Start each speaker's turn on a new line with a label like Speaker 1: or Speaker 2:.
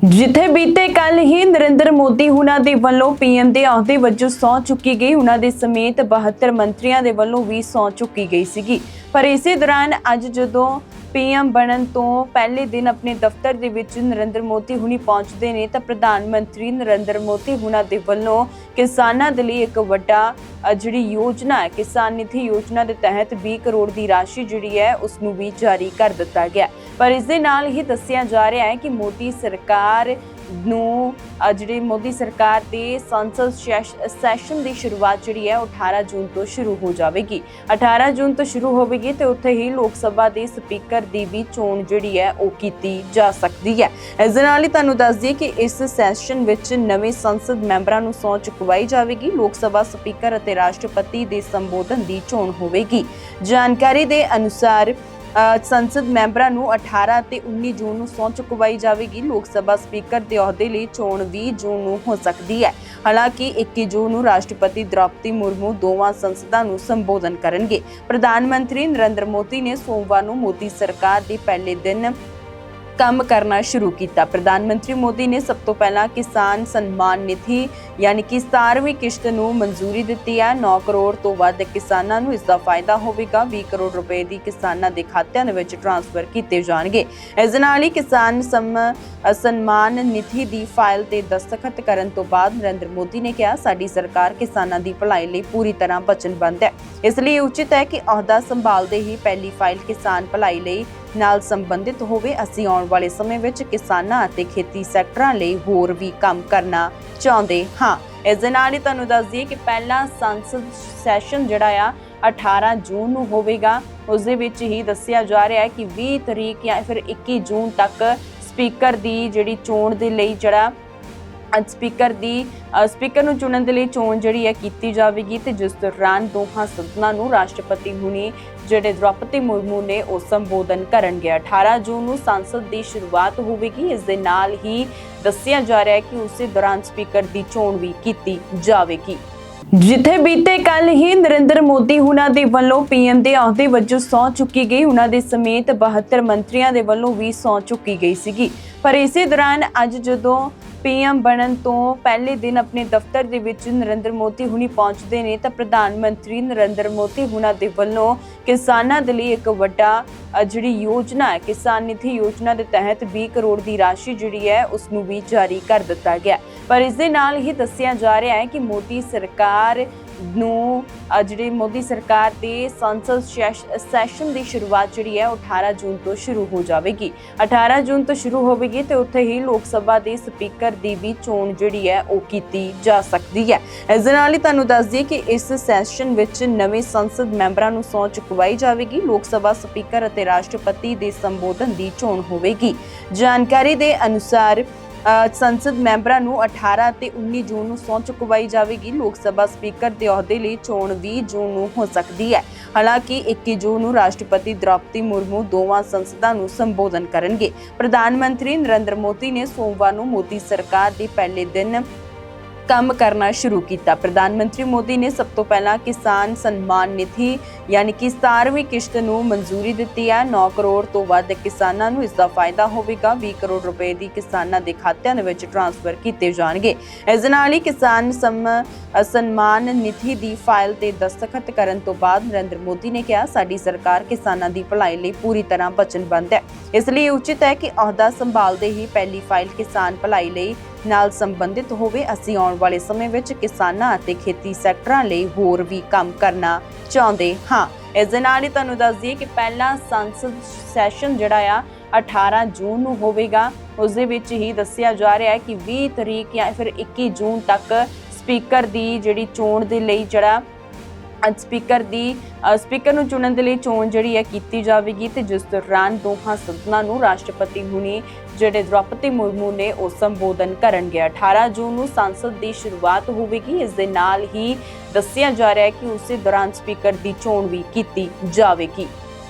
Speaker 1: ਜਿੱਥੇ ਬੀਤੇ ਕੱਲ ਹੀ ਨਰਿੰਦਰ ਮੋਦੀ ਹੁਣਾਂ ਦੇ ਵੱਲੋਂ ਪੀਐਮ ਦੇ ਅਹੁਦੇ ਵਜੋਂ ਸਹੁੰ ਚੁੱਕੀ ਗਈ। ਉਹਨਾਂ ਦੇ ਸਮੇਤ 72 ਮੰਤਰੀਆਂ ਦੇ ਵੱਲੋਂ ਵੀ ਸਹੁੰ ਚੁੱਕੀ ਗਈ ਸੀਗੀ। ਪਰ ਇਸੇ ਦੌਰਾਨ ਅੱਜ ਜਦੋਂ ਪੀਐਮ ਬਣਨ ਤੋਂ ਪਹਿਲੇ ਦਿਨ ਆਪਣੇ ਦਫ਼ਤਰ ਦੇ ਵਿੱਚ ਨਰਿੰਦਰ ਮੋਦੀ ਹੁਣੀ ਪਹੁੰਚਦੇ ਨੇ, ਤਾਂ ਪ੍ਰਧਾਨ ਮੰਤਰੀ ਨਰਿੰਦਰ ਮੋਦੀ ਹੁਣਾਂ ਦੇ ਵੱਲੋਂ ਕਿਸਾਨਾਂ ਦੇ ਲਈ ਇੱਕ ਵੱਡਾ ਜਿਹੜੀ ਯੋਜਨਾ ਹੈ, ਕਿਸਾਨ ਨਿਧੀ ਯੋਜਨਾ ਦੇ ਤਹਿਤ 20 ਕਰੋੜ ਦੀ ਰਾਸ਼ੀ ਜਿਹੜੀ ਹੈ ਉਸ ਨੂੰ ਵੀ ਜਾਰੀ ਕਰ ਦਿੱਤਾ ਗਿਆ। ਪਰ ਇਸ ਦੇ ਨਾਲ ਹੀ ਦੱਸਿਆ ਜਾ ਰਿਹਾ ਹੈ ਕਿ ਮੋਦੀ ਸਰਕਾਰ ਨੂੰ ਅ, ਜਿਹੜੀ ਮੋਦੀ ਸਰਕਾਰ ਦੇ ਸੰਸਦ ਸੈਸ਼- ਸੈਸ਼ਨ ਦੀ ਸ਼ੁਰੂਆਤ ਜਿਹੜੀ ਹੈ ਉਹ 18 ਜੂਨ ਤੋਂ ਸ਼ੁਰੂ ਹੋ ਜਾਵੇਗੀ। 18 ਜੂਨ ਤੋਂ ਸ਼ੁਰੂ ਹੋਵੇਗੀ ਤੇ ਉੱਥੇ ਹੀ ਲੋਕ ਸਭਾ ਦੇ ਸਪੀਕਰ ਦੀ ਵੀ ਚੋਣ ਜਿਹੜੀ ਹੈ ਉਹ ਕੀਤੀ ਜਾ ਸਕਦੀ ਹੈ। ਇਸ ਦੇ ਨਾਲ ਹੀ ਤੁਹਾਨੂੰ ਦੱਸ ਦਈਏ ਕਿ ਇਸ ਸੈਸ਼ਨ ਵਿੱਚ ਨਵੇਂ ਸੰਸਦ ਮੈਂਬਰਾਂ ਨੂੰ ਸਹੁੰ ਚੁਕਵਾਈ ਜਾਵੇਗੀ ਲੋਕ ਸਭਾ ਸਪੀਕਰ ਅਤੇ ਰਾਸ਼ਟਰਪਤੀ ਦੇ ਸੰਬੋਧਨ ਦੀ ਚੋਣ ਹੋਵੇਗੀ। ਜਾਣਕਾਰੀ ਦੇ ਅਨੁਸਾਰ ਸੰਸਦ ਮੈਂਬਰਾਂ ਨੂੰ 18 ਤੇ 19 ਜੂਨ ਨੂੰ ਸਹੁੰ ਚੁਕਵਾਈ ਜਾਵੇਗੀ। ਲੋਕ ਸਭਾ ਸਪੀਕਰ ਦੇ ਅਹੁਦੇ ਲਈ ਚੋਣ 20 ਜੂਨ ਨੂੰ ਹੋ ਸਕਦੀ ਹੈ। ਹਾਲਾਂਕਿ 21 ਜੂਨ ਨੂੰ ਰਾਸ਼ਟਰਪਤੀ ਦ੍ਰੌਪਦੀ ਮੁਰਮੂ ਦੋਵਾਂ ਸੰਸਦਾਂ ਨੂੰ ਸੰਬੋਧਨ ਕਰਨਗੇ। ਪ੍ਰਧਾਨ ਮੰਤਰੀ ਨਰਿੰਦਰ ਮੋਦੀ ਨੇ ਸੋਮਵਾਰ ਨੂੰ ਮੋਦੀ ਸਰਕਾਰ ਦੇ ਪਹਿਲੇ ਦਿਨ ਕੰਮ ਕਰਨਾ ਸ਼ੁਰੂ ਕੀਤਾ। ਪ੍ਰਧਾਨ ਮੰਤਰੀ ਮੋਦੀ ਨੇ ਸਭ ਤੋਂ ਪਹਿਲਾਂ ਕਿਸਾਨ ਸਨਮਾਨ ਨਿਧੀ, ਯਾਨੀ ਕਿ 17ਵੀਂ ਕਿਸ਼ਤ ਨੂੰ ਮਨਜ਼ੂਰੀ ਦਿੱਤੀ ਹੈ। 9 ਕਰੋੜ ਤੋਂ ਵੱਧ ਕਿਸਾਨਾਂ ਨੂੰ ਇਸ ਦਾ ਫਾਇਦਾ ਹੋਵੇਗਾ। 20 ਕਰੋੜ ਰੁਪਏ ਦੀ ਕਿਸਾਨਾਂ ਦੇ ਖਾਤਿਆਂ ਦੇ ਵਿੱਚ ਟ੍ਰਾਂਸਫਰ ਕੀਤੇ ਜਾਣਗੇ। ਇਸ ਨਾਲ ਹੀ ਕਿਸਾਨ ਸਮ ਸਨਮਾਨ ਨਿਧੀ ਦੀ ਫਾਈਲ ਤੇ ਦਸਤਖਤ ਕਰਨ ਤੋਂ ਬਾਅਦ ਨਰਿੰਦਰ ਮੋਦੀ ਨੇ ਕਿਹਾ, ਸਾਡੀ ਸਰਕਾਰ ਕਿਸਾਨਾਂ ਦੀ ਭਲਾਈ ਲਈ ਪੂਰੀ ਤਰ੍ਹਾਂ ਵਚਨਬੱਧ ਹੈ। ਇਸ ਲਈ ਉਚਿਤ ਹੈ ਕਿ ਅਹੁਦਾ ਸੰਭਾਲਦੇ ਹੀ ਪਹਿਲੀ ਫਾਈਲ ਕਿਸਾਨ ਭਲਾਈ ਲਈ ਨਾਲ ਸੰਬੰਧਿਤ ਹੋਵੇ, ਅਸੀਂ ਆਉਣ ਵਾਲੇ ਸਮੇਂ ਵਿੱਚ ਕਿਸਾਨਾਂ ਅਤੇ ਖੇਤੀ ਸੈਕਟਰਾਂ ਲਈ ਹੋਰ ਵੀ ਕੰਮ ਕਰਨਾ ਚਾਹੁੰਦੇ ਹਾਂ। ਇਸ ਦੇ ਨਾਲ ਹੀ ਤੁਹਾਨੂੰ ਦੱਸ ਦਈਏ ਕਿ ਪਹਿਲਾ ਸੰਸਦ ਸੈਸ਼ਨ ਜਿਹੜਾ ਆ 18 ਜੂਨ ਨੂੰ ਹੋਵੇਗਾ। ਉਸ ਦੇ ਵਿੱਚ ਹੀ ਦੱਸਿਆ ਜਾ ਰਿਹਾ ਹੈ ਕਿ 20 ਤਰੀਕ ਜਾਂ ਫਿਰ 21 ਜੂਨ ਤੱਕ ਸਪੀਕਰ ਦੀ ਜਿਹੜੀ ਚੋਣ ਦੇ ਲਈ ਜਿਹੜਾ ਅੱਜ ਸਪੀਕਰ ਦੀ ਸਪੀਕਰ ਨੂੰ ਚੁਣਨ ਦੇ ਲਈ ਚੋਣ ਜਿਹੜੀ ਹੈ ਕੀਤੀ ਜਾਵੇਗੀ ਤੇ ਜਿਸ ਦੌਰਾਨ ਦੋਹਾਂ ਸਦਨਾਂ ਨੂੰ ਰਾਸ਼ਟਰਪਤੀ ਹੁਣੀ ਜਿਹੜੇ ਦ੍ਰੌਪਦੀ ਮੁਰਮੂ ਨੇ ਉਹ ਸੰਬੋਧਨ ਕਰਨਗੇ। 18 ਜੂਨ ਨੂੰ ਸੰਸਦ ਦੀ ਸ਼ੁਰੂਆਤ ਹੋਵੇਗੀ। ਇਸ ਦੇ ਨਾਲ ਹੀ ਦੱਸਿਆ ਜਾ ਰਿਹਾ ਹੈ ਕਿ ਉਸੇ ਦੌਰਾਨ ਸਪੀਕਰ ਦੀ ਚੋਣ ਵੀ ਕੀਤੀ ਜਾਵੇਗੀ। ਜਿੱਥੇ ਬੀਤੇ ਕੱਲ ਹੀ ਨਰਿੰਦਰ ਮੋਦੀ ਹੁਣਾਂ ਦੇ ਵੱਲੋਂ ਪੀਐਮ ਦੇ ਅਹੁਦੇ ਵਜੋਂ ਸਹੁੰ ਚੁੱਕੀ ਗਈ। ਉਹਨਾਂ ਦੇ ਸਮੇਤ 72 ਮੰਤਰੀਆਂ ਦੇ ਵੱਲੋਂ ਵੀ ਸਹੁੰ ਚੁੱਕੀ ਗਈ ਸੀਗੀ। ਪਰ ਇਸੇ ਦੌਰਾਨ ਅੱਜ ਜਦੋਂ ਪੀਐਮ ਬਣਨ ਤੋਂ ਪਹਿਲੇ ਦਿਨ ਆਪਣੇ ਦਫ਼ਤਰ ਦੇ ਵਿੱਚ ਨਰਿੰਦਰ ਮੋਦੀ ਹੁਣੀ ਪਹੁੰਚਦੇ ਨੇ, ਤਾਂ ਪ੍ਰਧਾਨ ਮੰਤਰੀ ਨਰਿੰਦਰ ਮੋਦੀ ਹੁਣਾਂ ਦੇ ਵੱਲੋਂ ਕਿਸਾਨਾਂ ਦੇ ਲਈ ਇੱਕ ਵੱਡਾ ਜਿਹੜੀ ਯੋਜਨਾ ਹੈ, ਕਿਸਾਨ ਨਿਧੀ ਯੋਜਨਾ ਦੇ ਤਹਿਤ 20 ਕਰੋੜ ਦੀ ਰਾਸ਼ੀ ਜਿਹੜੀ ਹੈ ਉਸ ਨੂੰ ਵੀ ਜਾਰੀ ਕਰ ਦਿੱਤਾ ਗਿਆ ਪਰ ਇਸ ਦੇ ਨਾਲ ਹੀ ਦੱਸਿਆ ਜਾ ਰਿਹਾ ਹੈ ਕਿ ਮੋਦੀ ਸਰਕਾਰ ਨੂੰ ਜਿਹੜੀ ਮੋਦੀ ਸਰਕਾਰ ਦੇ ਸੰਸਦ ਸੈਸ਼- ਸੈਸ਼ਨ ਦੀ ਸ਼ੁਰੂਆਤ ਜਿਹੜੀ ਹੈ, ਉਹ 18 ਜੂਨ ਤੋਂ ਸ਼ੁਰੂ ਹੋ ਜਾਵੇਗੀ। 18 ਜੂਨ ਤੋਂ ਸ਼ੁਰੂ ਹੋਵੇਗੀ ਤੇ ਉੱਥੇ ਹੀ ਲੋਕ ਸਭਾ ਦੇ ਸਪੀਕਰ ਦੀ ਵੀ ਚੋਣ ਜਿਹੜੀ ਹੈ, ਉਹ ਕੀਤੀ ਜਾ ਸਕਦੀ ਹੈ। ਇਸ ਦੇ ਨਾਲ ਹੀ ਤੁਹਾਨੂੰ ਦੱਸ ਦਈਏ ਕਿ ਇਸ ਸੈਸ਼ਨ ਵਿੱਚ ਨਵੇਂ ਸੰਸਦ ਮੈਂਬਰਾਂ ਨੂੰ ਸਹੁੰ ਚੁਕਵਾਈ ਜਾਵੇਗੀ, ਲੋਕ ਸਭਾ ਸਪੀਕਰ ਅਤੇ ਰਾਸ਼ਟਰਪਤੀ ਦੇ ਸੰਬੋਧਨ ਦੀ ਚੋਣ ਹੋਵੇਗੀ। ਜਾਣਕਾਰੀ ਦੇ ਅਨੁਸਾਰ ਸੰਸਦ ਮੈਂਬਰਾਂ ਨੂੰ 18 ਤੇ 19 ਜੂਨ ਨੂੰ ਸਹੁੰ ਚੁਕਵਾਈ ਜਾਵੇਗੀ। ਲੋਕ ਸਭਾ ਸਪੀਕਰ ਦੇ ਅਹੁਦੇ ਲਈ ਚੋਣ 20 ਜੂਨ ਨੂੰ ਹੋ ਸਕਦੀ ਹੈ। ਹਾਲਾਂਕਿ 21 ਜੂਨ ਨੂੰ ਰਾਸ਼ਟਰਪਤੀ ਦ੍ਰੌਪਦੀ ਮੁਰਮੂ ਦੋਵਾਂ ਸੰਸਦਾਂ ਨੂੰ ਸੰਬੋਧਨ ਕਰਨਗੇ। ਪ੍ਰਧਾਨ ਮੰਤਰੀ ਨਰਿੰਦਰ ਮੋਦੀ ਨੇ ਸੋਮਵਾਰ ਨੂੰ ਮੋਦੀ ਸਰਕਾਰ ਦੇ ਪਹਿਲੇ ਦਿਨ ਕੰਮ ਕਰਨਾ ਸ਼ੁਰੂ ਕੀਤਾ। ਪ੍ਰਧਾਨ ਮੰਤਰੀ ਮੋਦੀ ਨੇ ਸਭ ਤੋਂ ਪਹਿਲਾਂ ਕਿਸਾਨ ਸਨਮਾਨ ਨਿਧੀ, ਯਾਨੀ ਕਿ 17ਵੀਂ ਕਿਸ਼ਤ ਨੂੰ ਮਨਜ਼ੂਰੀ ਦਿੱਤੀ ਹੈ। 9 ਕਰੋੜ ਤੋਂ ਵੱਧ ਕਿਸਾਨਾਂ ਨੂੰ ਇਸ ਦਾ ਫਾਇਦਾ ਹੋਵੇਗਾ। 20 ਕਰੋੜ ਰੁਪਏ ਦੀ ਕਿਸਾਨਾਂ ਦੇ ਖਾਤਿਆਂ ਦੇ ਵਿੱਚ ਟ੍ਰਾਂਸਫਰ ਕੀਤੇ ਜਾਣਗੇ। ਇਸ ਦੇ ਨਾਲ ਹੀ ਕਿਸਾਨ ਸਮ ਸਨਮਾਨ ਨਿਧੀ ਦੀ ਫਾਈਲ ਤੇ ਦਸਤਖਤ ਕਰਨ ਤੋਂ ਬਾਅਦ ਨਰਿੰਦਰ ਮੋਦੀ ਨੇ ਕਿਹਾ, ਸਾਡੀ ਸਰਕਾਰ ਕਿਸਾਨਾਂ ਦੀ ਭਲਾਈ ਲਈ ਪੂਰੀ ਤਰ੍ਹਾਂ ਵਚਨਬੱਧ ਹੈ। ਇਸ ਲਈ ਉਚਿਤ ਹੈ ਕਿ ਅਹੁਦਾ ਸੰਭਾਲਦੇ ਹੀ ਪਹਿਲੀ ਫਾਈਲ ਕਿਸਾਨ ਭਲਾਈ ਲਈ ਨਾਲ ਸੰਬੰਧਿਤ ਹੋਵੇ, ਅਸੀਂ ਆਉਣ ਵਾਲੇ ਸਮੇਂ ਵਿੱਚ ਕਿਸਾਨਾਂ ਅਤੇ ਖੇਤੀ ਸੈਕਟਰਾਂ ਲਈ ਹੋਰ ਵੀ ਕੰਮ ਕਰਨਾ ਚਾਹੁੰਦੇ ਹਾਂ। ਇਸ ਦੇ ਨਾਲ ਹੀ ਤੁਹਾਨੂੰ ਦੱਸ ਦਈਏ ਕਿ ਪਹਿਲਾ ਸੰਸਦ ਸੈਸ਼ਨ ਜਿਹੜਾ ਆ 18 ਜੂਨ ਨੂੰ ਹੋਵੇਗਾ। ਉਸ ਦੇ ਵਿੱਚ ਹੀ ਦੱਸਿਆ ਜਾ ਰਿਹਾ ਹੈ ਕਿ 20 ਤਰੀਕ ਜਾਂ ਫਿਰ 21 ਜੂਨ ਤੱਕ ਸਪੀਕਰ ਦੀ ਜਿਹੜੀ ਚੋਣ ਦੇ ਲਈ ਜਿਹੜਾ ਅੱਜ ਸਪੀਕਰ ਦੀ ਸਪੀਕਰ ਨੂੰ ਚੁਣਨ ਦੇ ਲਈ ਚੋਣ ਜਿਹੜੀ ਹੈ ਕੀਤੀ ਜਾਵੇਗੀ ਤੇ ਜਿਸ ਦੌਰਾਨ ਦੋਹਾਂ ਸਦਨਾਂ ਨੂੰ ਰਾਸ਼ਟਰਪਤੀ ਹੁਣੀ ਜਿਹੜੇ ਦ੍ਰੌਪਦੀ ਮੁਰਮੂ ਨੇ ਉਹ ਸੰਬੋਧਨ ਕਰਨਗੇ। 18 ਜੂਨ ਨੂੰ ਸੰਸਦ ਦੀ ਸ਼ੁਰੂਆਤ ਹੋਵੇਗੀ। ਇਸ ਦੇ ਨਾਲ ਹੀ ਦੱਸਿਆ ਜਾ ਰਿਹਾ ਹੈ ਕਿ ਉਸੇ ਦੌਰਾਨ ਸਪੀਕਰ ਦੀ ਚੋਣ ਵੀ ਕੀਤੀ ਜਾਵੇਗੀ।